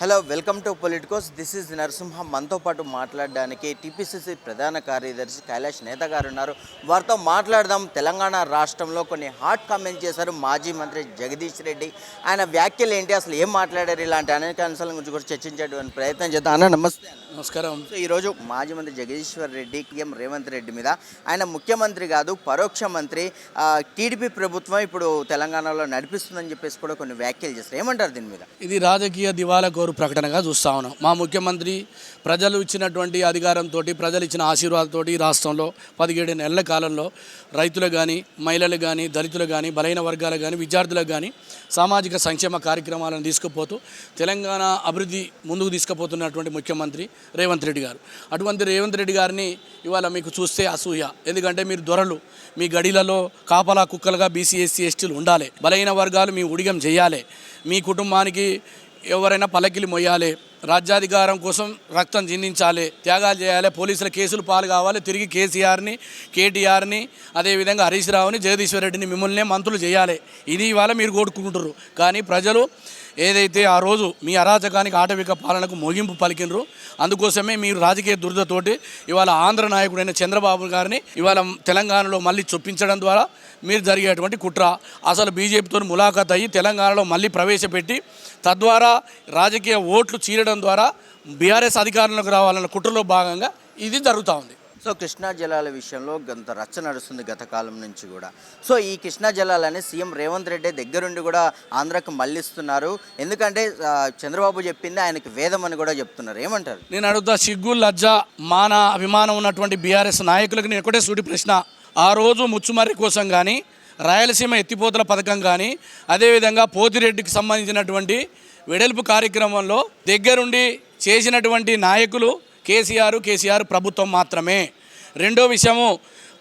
Hello welcome to Politicos. This is Narasimha. మనతో పాటు మాట్లాడడానికి టీపీసీసీ ప్రధాన కార్యదర్శి కైలాష్ నేత గారు ఉన్నారు వారితో మాట్లాడదాం. తెలంగాణ రాష్ట్రంలో కొన్ని హాట్ కామెంట్స్ చేశారు మాజీ మంత్రి జగదీష్ రెడ్డి. ఆయన వ్యాఖ్యలు ఏంటి? అసలు ఏం మాట్లాడారు? ఇలాంటి అనేక అంశాల గురించి కూడా చర్చించేటువంటి ప్రయత్నం చేద్దాం. అన్న నమస్తే. నమస్కారం. సో ఈరోజు మాజీ మంత్రి జగదీశ్వర్ రెడ్డి ఎం రేవంత్ రెడ్డి మీద. ఆయన ముఖ్యమంత్రి కాదు పరోక్ష మంత్రి. టీడీపీ ప్రభుత్వం ఇప్పుడు తెలంగాణలో నడిపిస్తుందని చెప్పేసి కూడా కొన్ని వ్యాఖ్యలు చేస్తారు ఏమంటారు దీని మీద? ఇది రాజకీయ దివాలా కోరు ప్రకటనగా చూస్తూ ఉన్నాం. మా ముఖ్యమంత్రి ప్రజలు ఇచ్చినటువంటి అధికారంతో ప్రజలు ఇచ్చిన ఆశీర్వాదంతో ఈ రాష్ట్రంలో పదిహేడు నెలల కాలంలో రైతులు కానీ మహిళలు కానీ దళితులు కానీ బలైన వర్గాలు కానీ విద్యార్థులకు కానీ సామాజిక సంక్షేమ కార్యక్రమాలను తీసుకుపోతూ తెలంగాణ అభివృద్ధి ముందుకు తీసుకుపోతున్నటువంటి ముఖ్యమంత్రి రేవంత్ రెడ్డి గారు. అటువంటి రేవంత్ రెడ్డి గారిని ఇవాళ మీకు చూస్తే అసూయ. ఎందుకంటే మీరు దొరలు. మీ గడిలలో కాపలా కుక్కలుగా బీసీ ఎస్సీ ఎస్టీలు ఉండాలి. బలైన వర్గాలు మీ ఉడిగం చేయాలి. మీ కుటుంబానికి ఎవరైనా పల్లకిలు మొయ్యాలి రాజ్యాధికారం కోసం రక్తం చిందించాలి త్యాగాలు చేయాలి పోలీసుల కేసులు పాలు కావాలి తిరిగి కేసీఆర్ని కేటీఆర్ని అదేవిధంగా హరీష్ రావుని జగదీశ్వర్ రెడ్డిని మిమ్మల్ని మంత్రులు చేయాలి. ఇది ఇవాళ మీరు కోరుకుంటున్నారు కానీ ప్రజలు ఏదైతే ఆ రోజు మీ అరాచకానికి ఆటవిక పాలనకు ముగింపు పలికినరు అందుకోసమే మీరు రాజకీయ దురదతోటి ఇవాళ ఆంధ్ర నాయకుడైన చంద్రబాబు గారిని ఇవాళ తెలంగాణలో మళ్ళీ చొప్పించడం ద్వారా మీరు జరిగేటువంటి కుట్ర అసలు బీజేపీతో ములాఖాత్ అయ్యి తెలంగాణలో మళ్ళీ ప్రవేశపెట్టి తద్వారా రాజకీయ ఓట్లు చీరడం ద్వారా బీఆర్ఎస్ అధికారంలోకి రావాలన్న కుట్రలో భాగంగా ఇది జరుగుతూ ఉంది. సో కృష్ణా జలాల విషయంలో గంత రచ్చ నడుస్తుంది గత కాలం నుంచి కూడా. సో ఈ కృష్ణా జలాలని సీఎం రేవంత్ రెడ్డి దగ్గరుండి కూడా ఆంధ్రాకు మళ్ళిస్తున్నారు. ఎందుకంటే చంద్రబాబు చెప్పింది ఆయనకి వేదం అని కూడా చెప్తున్నారు. ఏమంటారు? నేను అడుగుతా సిగ్గు లజ్జ మాన అభిమానం ఉన్నటువంటి బీఆర్ఎస్ నాయకులకు నేను ఒకటే సూటి ప్రశ్న. ఆ రోజు ముచ్చుమర్రి కోసం కానీ రాయలసీమ ఎత్తిపోతల పథకం కానీ అదేవిధంగా పోతిరెడ్డికి సంబంధించినటువంటి వెడల్పు కార్యక్రమంలో దగ్గరుండి చేసినటువంటి నాయకులు కేసీఆర్ కేసీఆర్ ప్రభుత్వం మాత్రమే. రెండో విషయము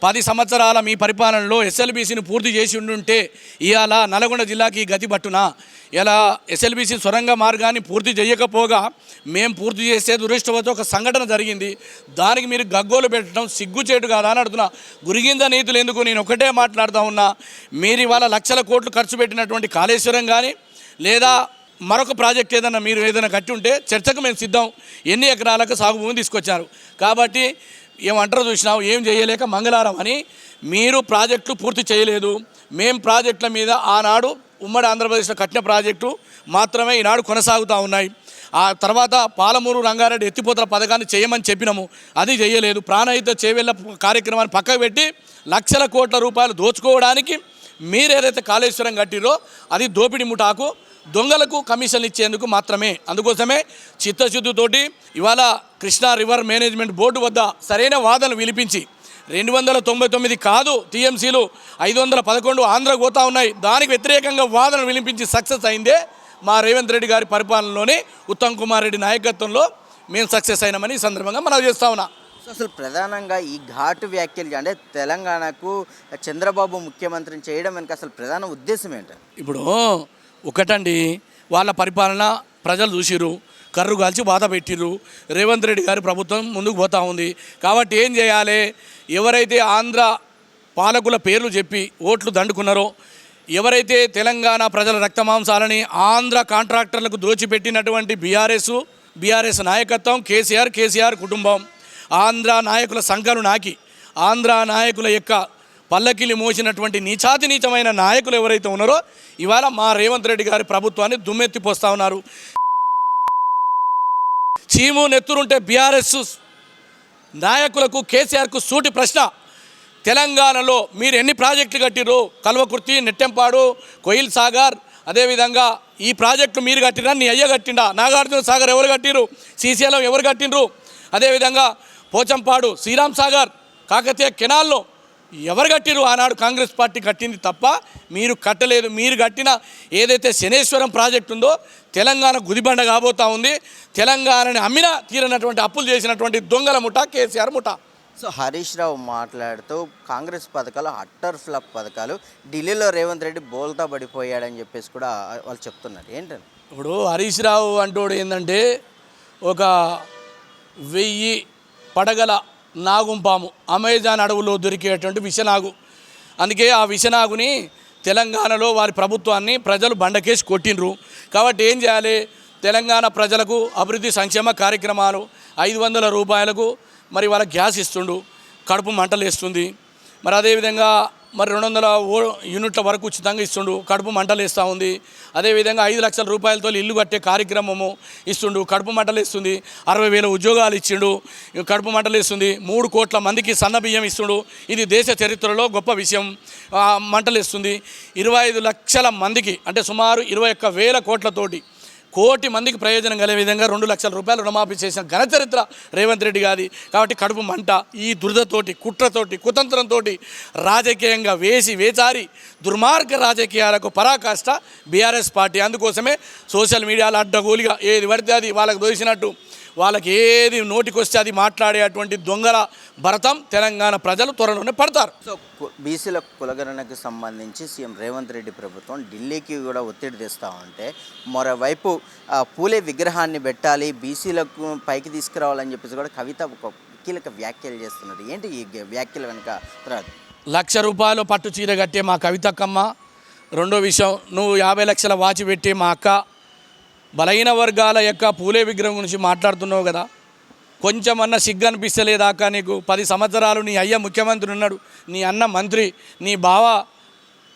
పది సంవత్సరాల మీ పరిపాలనలో ఎస్ఎల్బీసీని పూర్తి చేసి ఉండుంటే ఇవాళ నల్గొండ జిల్లాకి గతి పట్టున? ఇలా ఎస్ఎల్బీసీ సొరంగ మార్గాన్ని పూర్తి చేయకపోగా మేము పూర్తి చేసే దురదృష్టవతో ఒక సంఘటన జరిగింది. దానికి మీరు గగ్గోలు పెట్టడం సిగ్గుచేటు కాదా అని అడుగుతున్నా. గురిగింద నీతులు ఎందుకు? నేను ఒకటే మాట్లాడుతూ ఉన్నా. మీరు ఇవాళ లక్షల కోట్లు ఖర్చు పెట్టినటువంటి కాళేశ్వరం కానీ లేదా మరొక ప్రాజెక్ట్ ఏదైనా మీరు ఏదైనా కట్టి ఉంటే చర్చకు మేము సిద్ధం. ఎన్ని ఎకరాలకు సాగు భూమి తీసుకొచ్చారు. కాబట్టి ఏమంటారు చూసినావు ఏం చేయలేక మంగళవారం అని మీరు ప్రాజెక్టులు పూర్తి చేయలేదు. మేము ప్రాజెక్టుల మీద ఆనాడు ఉమ్మడి ఆంధ్రప్రదేశ్లో కట్టిన ప్రాజెక్టు మాత్రమే ఈనాడు కొనసాగుతూ ఉన్నాయి. ఆ తర్వాత పాలమూరు రంగారెడ్డి ఎత్తిపోతల పథకాన్ని చేయమని చెప్పినాము. అది చేయలేదు. ప్రాణహిత చేవేళ్ళ కార్యక్రమాన్ని పక్కకు పెట్టి లక్షల కోట్ల రూపాయలు దోచుకోవడానికి మీరు ఏదైతే కాళేశ్వరం కట్టిరో అది దోపిడి ముఠాకు దొంగలకు కమిషన్లు ఇచ్చేందుకు మాత్రమే. అందుకోసమే చిత్తశుద్ధితోటి ఇవాళ కృష్ణా రివర్ మేనేజ్మెంట్ బోర్డు వద్ద సరైన వాదనలు విలిపించి రెండు వందల తొంభై తొమ్మిది కాదు టీఎంసీలు ఐదు వందల పదకొండు ఆంధ్ర పోతా ఉన్నాయి. దానికి వ్యతిరేకంగా వాదనలు విలిపించి సక్సెస్ అయిందే మా రేవంత్ రెడ్డి గారి పరిపాలనలోనే ఉత్తమ్ కుమార్ రెడ్డి నాయకత్వంలో మేము సక్సెస్ అయినామని ఈ సందర్భంగా మనం చేస్తా ఉన్నా. అసలు ప్రధానంగా ఈ ఘాటు వ్యాఖ్యలు అంటే తెలంగాణకు చంద్రబాబు ముఖ్యమంత్రిని చేయడం వెనుక అసలు ప్రధాన ఉద్దేశం ఏంటి? ఇప్పుడు ఒకటండి వాళ్ళ పరిపాలన ప్రజలు చూసిరు కర్రు కాల్చి బాధ పెట్టిరు రేవంత్ రెడ్డి గారి ప్రభుత్వం ముందుకు పోతా ఉంది. కాబట్టి ఏం చేయాలి? ఎవరైతే ఆంధ్ర పాలకుల పేర్లు చెప్పి ఓట్లు దండుకున్నారో ఎవరైతే తెలంగాణ ప్రజల రక్తమాంసాలని ఆంధ్ర కాంట్రాక్టర్లకు దోచిపెట్టినటువంటి బీఆర్ఎస్ బీఆర్ఎస్ నాయకత్వం కేసీఆర్ కేసీఆర్ కుటుంబం ఆంధ్ర నాయకుల సంఘాలు నాకి ఆంధ్ర నాయకుల యొక్క పల్లకిలి మోసినటువంటి నీచాతి నీచమైన నాయకులు ఎవరైతే ఉన్నారో ఇవాళ మా రేవంత్ రెడ్డి గారి ప్రభుత్వాన్ని దుమ్మెత్తిపోస్తా ఉన్నారు. చీము నెత్తురుంటే బీఆర్ఎస్ నాయకులకు కేసీఆర్కు సూటి ప్రశ్న. తెలంగాణలో మీరు ఎన్ని ప్రాజెక్టులు కట్టిరు కల్వకుర్తి నెట్టెంపాడు కొయిల్ సాగర్ అదేవిధంగా ఈ ప్రాజెక్టులు మీరు కట్టినా నీ అయ్య కట్టిండా నాగార్జున సాగర్ ఎవరు కట్టిరు శ్రీశైలం ఎవరు కట్టిండ్రు అదేవిధంగా పోచంపాడు శ్రీరామ్ సాగర్ కాకతీయ కెనాల్లో ఎవరు కట్టిరు ఆనాడు కాంగ్రెస్ పార్టీ కట్టింది తప్ప మీరు కట్టలేదు. మీరు కట్టిన ఏదైతే శనేశ్వరం ప్రాజెక్ట్ ఉందో తెలంగాణ గుదిబండ కాబోతా ఉంది. తెలంగాణని అమ్మిన తీరనటువంటి అప్పులు చేసినటువంటి దొంగల ముఠా కేసీఆర్ ముఠా. సో హరీష్ రావు మాట్లాడుతూ కాంగ్రెస్ పథకాలు అట్టర్ ఫ్లాప్ పథకాలు ఢిల్లీలో రేవంత్ రెడ్డి బోల్తా పడిపోయాడని చెప్పేసి కూడా వాళ్ళు చెప్తున్నారు. ఏంటని ఇప్పుడు హరీష్ రావు అంటోడు ఏంటంటే ఒక వెయ్యి పడగల నాగుంపాము. అమెజాన్ అడవులో దొరికేటువంటి విషనాగు. అందుకే ఆ విషనాగుని తెలంగాణలో వారి ప్రభుత్వాన్ని ప్రజలు బండకేసి కొట్టిండ్రు. కాబట్టి ఏం చేయాలి? తెలంగాణ ప్రజలకు అభివృద్ధి సంక్షేమ కార్యక్రమాలు ఐదు వందల రూపాయలకు మరి వాళ్ళ గ్యాస్ ఇస్తుండు. కడుపు మంటలు వేస్తుంది మరి అదేవిధంగా మరి రెండు వందల ఓ యూనిట్ల వరకు ఉచితంగా ఇస్తుండు. కడుపు మంటలు ఇస్తూ ఉంది. అదేవిధంగా ఐదు లక్షల రూపాయలతో ఇల్లు కట్టే కార్యక్రమము ఇస్తుండు. కడుపు మంటలు ఇస్తుంది అరవై వేల ఉద్యోగాలు ఇచ్చిండు. కడుపు మంటలు ఇస్తుంది మూడు కోట్ల మందికి సన్న బియ్యం ఇస్తుండు. ఇది దేశ చరిత్రలో గొప్ప విషయం. మంటలు ఇస్తుంది ఇరవై ఐదు లక్షల మందికి అంటే సుమారు ఇరవై ఒక్క వేల కోట్లతోటి కోటి మందికి ప్రయోజనం కలిగే విధంగా రెండు లక్షల రూపాయలు రుణమాఫీ చేసిన ఘనచరిత్ర రేవంత్ రెడ్డి గారి కాబట్టి కడుపు మంట ఈ దురదతోటి కుట్రతోటి కుతంత్రంతో రాజకీయంగా వేసి వేచారి దుర్మార్గ రాజకీయాలకు పరాకాష్ట బీఆర్ఎస్ పార్టీ. అందుకోసమే సోషల్ మీడియాలో అడ్డగోలిగా ఏది పడితే అది వాళ్ళకు దోసినట్టు వాళ్ళకి ఏది నోటికొస్తే అది మాట్లాడే అటువంటి దొంగల భరతం తెలంగాణ ప్రజలు త్వరలోనే పడతారు. సో బీసీల కులగణనకు సంబంధించి సీఎం రేవంత్ రెడ్డి ప్రభుత్వం ఢిల్లీకి కూడా ఒత్తిడి తెస్తూ ఉంటే మరోవైపు ఆ, పూలే విగ్రహాన్ని పెట్టాలి బీసీలకు పైకి తీసుకురావాలని చెప్పేసి కూడా కవిత ఒక కీలక వ్యాఖ్యలు చేస్తున్నారు. ఏంటి ఈ వ్యాఖ్యల వెనుక తర్వాత లక్ష రూపాయలు పట్టు చీర కట్టే మా కవితక్కమ్మ రెండో విషయం నువ్వు యాభై లక్షల వాచి పెట్టే మా అక్క బలహీన వర్గాల యొక్క పూలే విగ్రహం గురించి మాట్లాడుతున్నావు కదా. కొంచెమన్నా సిగ్గు అనిపిస్తలేదాకా నీకు? పది సంవత్సరాలు నీ అయ్య ముఖ్యమంత్రి ఉన్నాడు నీ అన్న మంత్రి నీ బావ.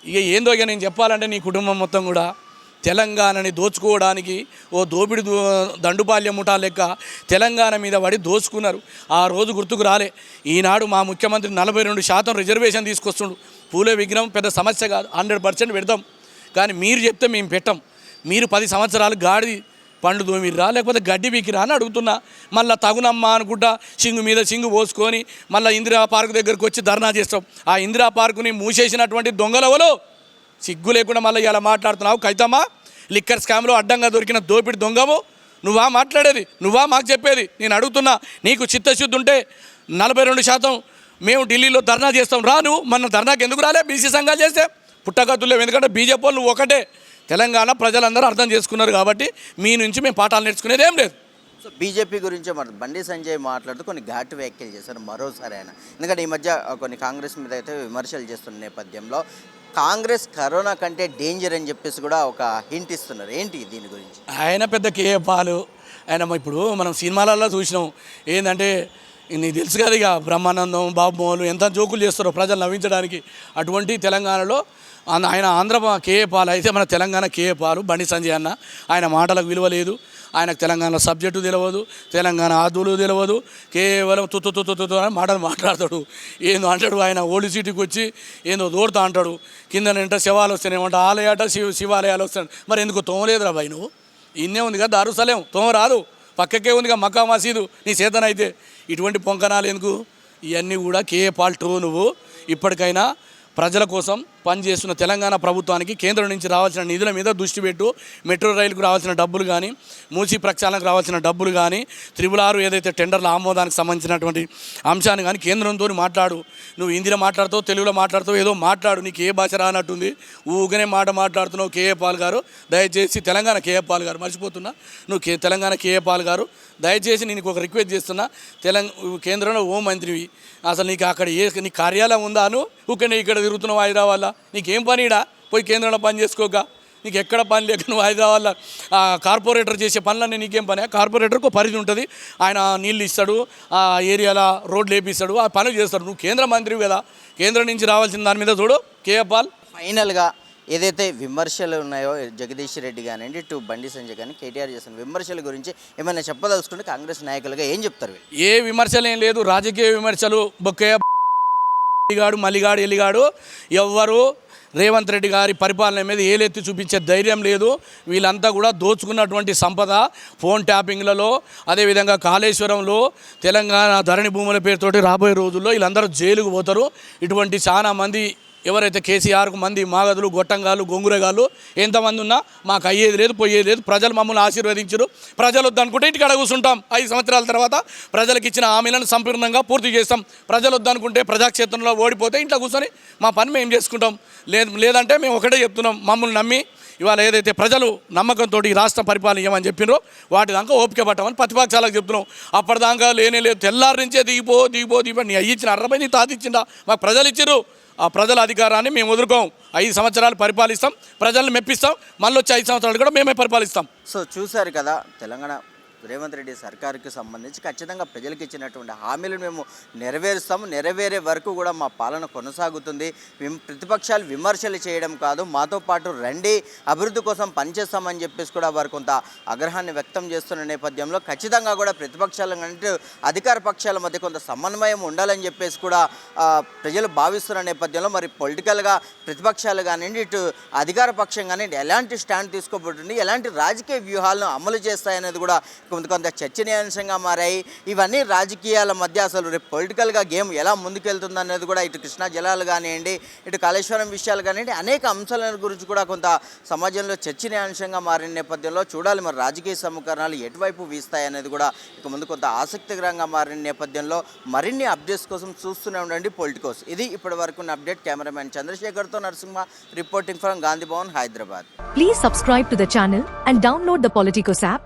ఇక ఏందో ఇక నేను చెప్పాలంటే నీ కుటుంబం మొత్తం కూడా. తెలంగాణని దోచుకోవడానికి ఓ దోపిడి దో దండుపాల్యం ముఠా లెక్క తెలంగాణ మీద పడి దోచుకున్నారు. ఆ రోజు గుర్తుకు రాలే. ఈనాడు మా ముఖ్యమంత్రి నలభై రెండు శాతం రిజర్వేషన్ తీసుకొస్తుండు. పూలే విగ్రహం పెద్ద సమస్య కాదు. హండ్రెడ్ పర్సెంట్ పెడతాం. కానీ మీరు చెప్తే మేము పెట్టం. మీరు పది సంవత్సరాలు గాడి పండు దోమిర్రా లేకపోతే గడ్డి బీకిరా అని అడుగుతున్నా. మళ్ళీ తగునమ్మా అనుకుంటా సింగు మీద సింగు పోసుకొని మళ్ళీ ఇందిరా పార్క్ దగ్గరకు వచ్చి ధర్నా చేస్తాం. ఆ ఇందిరా పార్కుని మూసేసినటువంటి దొంగలవలో సిగ్గు లేకుండా మళ్ళీ ఇలా మాట్లాడుతున్నావు. కైతమ్మా లిక్కర్ స్కామ్లో అడ్డంగా దొరికిన దోపిడి దొంగము నువ్వా మాట్లాడేది? నువ్వా మాకు చెప్పేది? నేను అడుగుతున్నా నీకు చిత్తశుద్ధి ఉంటే నలభై రెండు శాతం మేము ఢిల్లీలో ధర్నా చేస్తాం. రా నువ్వు మన ధర్నాకి ఎందుకు రాలే? బీసీ సంఘాలు చేస్తే పుట్టగతులేవు ఎందుకంటే బీజేపీ వాళ్ళు ఒకటే. తెలంగాణ ప్రజలందరూ అర్థం చేసుకున్నారు కాబట్టి మీ నుంచి మేము పాఠాలు నేర్చుకునేది ఏం లేదు. సో బీజేపీ గురించి మరి బండి సంజయ్ మాట్లాడుతూ కొన్ని ఘాటు వ్యాఖ్యలు చేశారు మరోసారి ఆయన. ఎందుకంటే ఈ మధ్య కొన్ని కాంగ్రెస్ మీద అయితే విమర్శలు చేస్తున్న నేపథ్యంలో కాంగ్రెస్ కరోనా కంటే డేంజర్ అని చెప్పేసి కూడా ఒక హింట్ ఇస్తున్నారు. ఏంటి దీని గురించి? ఆయన పెద్ద కేఏ పాలు ఆయన ఇప్పుడు మనం సినిమాలలో చూసినాం. ఏంటంటే నీకు తెలుసు కదా ఇక బ్రహ్మానందం బాబు మోహన్లు ఎంత జోకులు చేస్తారో ప్రజలు నవ్వించడానికి అటువంటి తెలంగాణలో ఆయన ఆంధ్ర కేఏ పాలు అయితే మన తెలంగాణ కేఏ పాలు బండి సంజయ్ అన్న. ఆయన మాటలకు విలువ లేదు. ఆయనకు తెలంగాణ సబ్జెక్టు తెలియదు తెలంగాణ ఆదులు తెలియదు కేవలం తుత్తు తుత్తు తుత్తు అని మాటలు మాట్లాడతాడు. ఏందో అంటాడు ఆయన ఓల్డ్ సిటీకి వచ్చి ఏందో దూడతా అంటాడు. కింద నింట శివాలు వస్తానేమంట ఆలయాట శివ శివాలయాలు వస్తాడు మరి ఎందుకు తోమలేదురా బాయ్ నువ్వు? ఇన్నే ఉంది కదా దారుసలేం. తోమ రాదు పక్కకే ఉందిగా మక్కా మసీదు. నీ సేతనైతే ఇటువంటి పొంకనాలు ఎందుకు? ఇవన్నీ కూడా కే పాల్టో నువ్వు. ఇప్పటికైనా ప్రజల కోసం పనిచేస్తున్న తెలంగాణ ప్రభుత్వానికి కేంద్రం నుంచి రావాల్సిన నిధుల మీద దృష్టి పెట్టు. మెట్రో రైలుకు రావాల్సిన డబ్బులు కానీ మూసీ ప్రక్షాళనకు రావాల్సిన డబ్బులు కానీ త్రిబుల్ ఆరు ఏదైతే టెండర్ల ఆమోదానికి సంబంధించినటువంటి అంశాన్ని కానీ కేంద్రంతో మాట్లాడు. నువ్వు హిందీలో మాట్లాడుతావు తెలుగులో మాట్లాడుతావు ఏదో మాట్లాడు. నీకు ఏ భాష రానట్టుంది? ఊగనే మాట మాట్లాడుతున్నావు కేఏ పాల్ గారు. దయచేసి తెలంగాణ కేఏ పాల్ గారు మర్చిపోతున్నా. నువ్వు కే తెలంగాణ కేఏ పాల్ గారు. దయచేసి నేను నీకు ఒక రిక్వెస్ట్ చేస్తున్నా. తెలంగాణ కేంద్రంలో హోం మంత్రివి. అసలు నీకు అక్కడ ఏ నీ కార్యాలయం ఉందా నువ్వు ఊకనే ఇక్కడ తిరుగుతున్నావు హైదరాబాద్లో. నీకేం పనిడా? పోయి కేంద్రంలో పని చేసుకోక. నీకు ఎక్కడ పని లేక నువ్వు హైదరాబాద్లో ఆ కార్పొరేటర్ చేసే పనులన్నీ నీకేం పని కార్పొరేటర్కు పరిధి ఉంటుంది. ఆయన నీళ్ళు ఇస్తాడు ఆ ఏరియాలో రోడ్లు వేపిస్తాడు ఆ పనులు చేస్తాడు. నువ్వు కేంద్ర మంత్రివి కదా. కేంద్రం నుంచి రావాల్సిన దాని మీద చూడు. కేఏ పాల్. ఫైనల్గా ఏదైతే విమర్శలు ఉన్నాయో జగదీష్ రెడ్డి కానివ్వండి ఇటు బండి సంజయ్ కానీ కేటీఆర్ చేసిన విమర్శల గురించి ఏమైనా చెప్పదలుచుకుంటే కాంగ్రెస్ నాయకులుగా ఏం చెప్తారు ఏ విమర్శలు ఏం లేదు. రాజకీయ విమర్శలు బొక్కయ్య ఎలిగాడు మల్లిగాడు ఎలిగాడు ఎవ్వరు రేవంత్ రెడ్డి గారి పరిపాలన మీద ఏలెత్తి చూపించే ధైర్యం లేదు. వీళ్ళంతా కూడా దోచుకున్నటువంటి సంపద ఫోన్ ట్యాపింగ్లలో అదేవిధంగా కాళేశ్వరంలో తెలంగాణ ధరణి భూముల పేరుతోటి రాబోయే రోజుల్లో వీళ్ళందరూ జైలుకు పోతారు. ఇటువంటి చాలా మంది ఎవరైతే కేసీఆర్కు మంది మాగదులు గొట్టంగాలు గొంగురగాలు ఎంతమంది ఉన్నా మాకు అయ్యేది లేదు పోయేది లేదు. ప్రజలు మమ్మల్ని ఆశీర్వదించరు. ప్రజలు వద్దనుకుంటే ఇంటికాడ కూర్చుంటాం. ఐదు సంవత్సరాల తర్వాత ప్రజలకు ఇచ్చిన హామీలను సంపూర్ణంగా పూర్తి చేస్తాం. ప్రజలు వద్దనుకుంటే ప్రజాక్షేత్రంలో ఓడిపోతే ఇంట్లో కూర్చొని మా పని మేము చేసుకుంటాం. లేదు లేదంటే మేము ఒకటే చెప్తున్నాం. మమ్మల్ని నమ్మి ఇవాళ ఏదైతే ప్రజలు నమ్మకంతో ఈ రాష్ట్ర పరిపాలన ఇవ్వమని చెప్పినో వాటి దాకా ఓపిక పట్టమని ప్రతిపక్షాలకు చెప్తున్నాం. అప్పటిదాకా లేనే లేదు. తెల్లారి నుంచే దిగిపో దిగిపో దిగిపో. నీ అయ్యి ఇచ్చిన అర్రపై నీ తాత ఇచ్చిందా మాకు ప్రజలు ఇచ్చారు ప్రజల అధికారాన్ని మేము వదులుకోం ఐదు సంవత్సరాలు పరిపాలిస్తాం. ప్రజల్ని మెప్పిస్తాం. మళ్ళీ వచ్చి ఐదు సంవత్సరాలు కూడా మేమే పరిపాలిస్తాం. సో చూశారు కదా తెలంగాణ రేవంత్ రెడ్డి సర్కారుకి సంబంధించి ఖచ్చితంగా ప్రజలకు ఇచ్చినటువంటి హామీలను మేము నెరవేరుస్తాము. నెరవేరే వరకు కూడా మా పాలన కొనసాగుతుంది. ప్రతిపక్షాలు విమర్శలు చేయడం కాదు. మాతో పాటు రండి అభివృద్ధి కోసం పనిచేస్తామని చెప్పేసి కూడా వారు కొంత ఆగ్రహాన్ని వ్యక్తం చేస్తున్న నేపథ్యంలో ఖచ్చితంగా కూడా ప్రతిపక్షాల కంటే అధికార పక్షాల మధ్య కొంత సమన్వయం ఉండాలని చెప్పేసి కూడా ప్రజలు భావిస్తున్న నేపథ్యంలో మరి పొలిటికల్గా ప్రతిపక్షాలు కానివ్వండి ఇటు అధికార పక్షం కానివ్వండి ఎలాంటి స్టాండ్ తీసుకోబోతుంది ఎలాంటి రాజకీయ వ్యూహాలను అమలు చేస్తాయనేది కూడా కొంత చర్చనీయాంశంగా మారాయి? ఇవన్నీ రాజకీయాల మధ్య అసలు రేపు పొలిటికల్గా గేమ్ ఎలా ముందుకెళ్తుంది అనేది కూడా ఇటు కృష్ణా జలాలు కానివ్వండి ఇటు కాళేశ్వరం విషయాలు కానివ్వండి అనేక అంశాల గురించి కూడా కొంత సమాజంలో చర్చనీయాంశంగా మారిన నేపథ్యంలో చూడాలి మరి రాజకీయ సమీకరణాలు ఎటువైపు వీస్తాయి అనేది కూడా ఇక ముందు కొంత ఆసక్తికరంగా మారిన నేపథ్యంలో మరిన్ని అప్డేట్స్ కోసం చూస్తూనే ఉండండి పొలిటికోస్ ఇది ఇప్పటి వరకు update cameraman చంద్రశేఖర్తో Narasimha reporting from Gandhi Bhavan Hyderabad. Please subscribe to the channel and download the Politicos app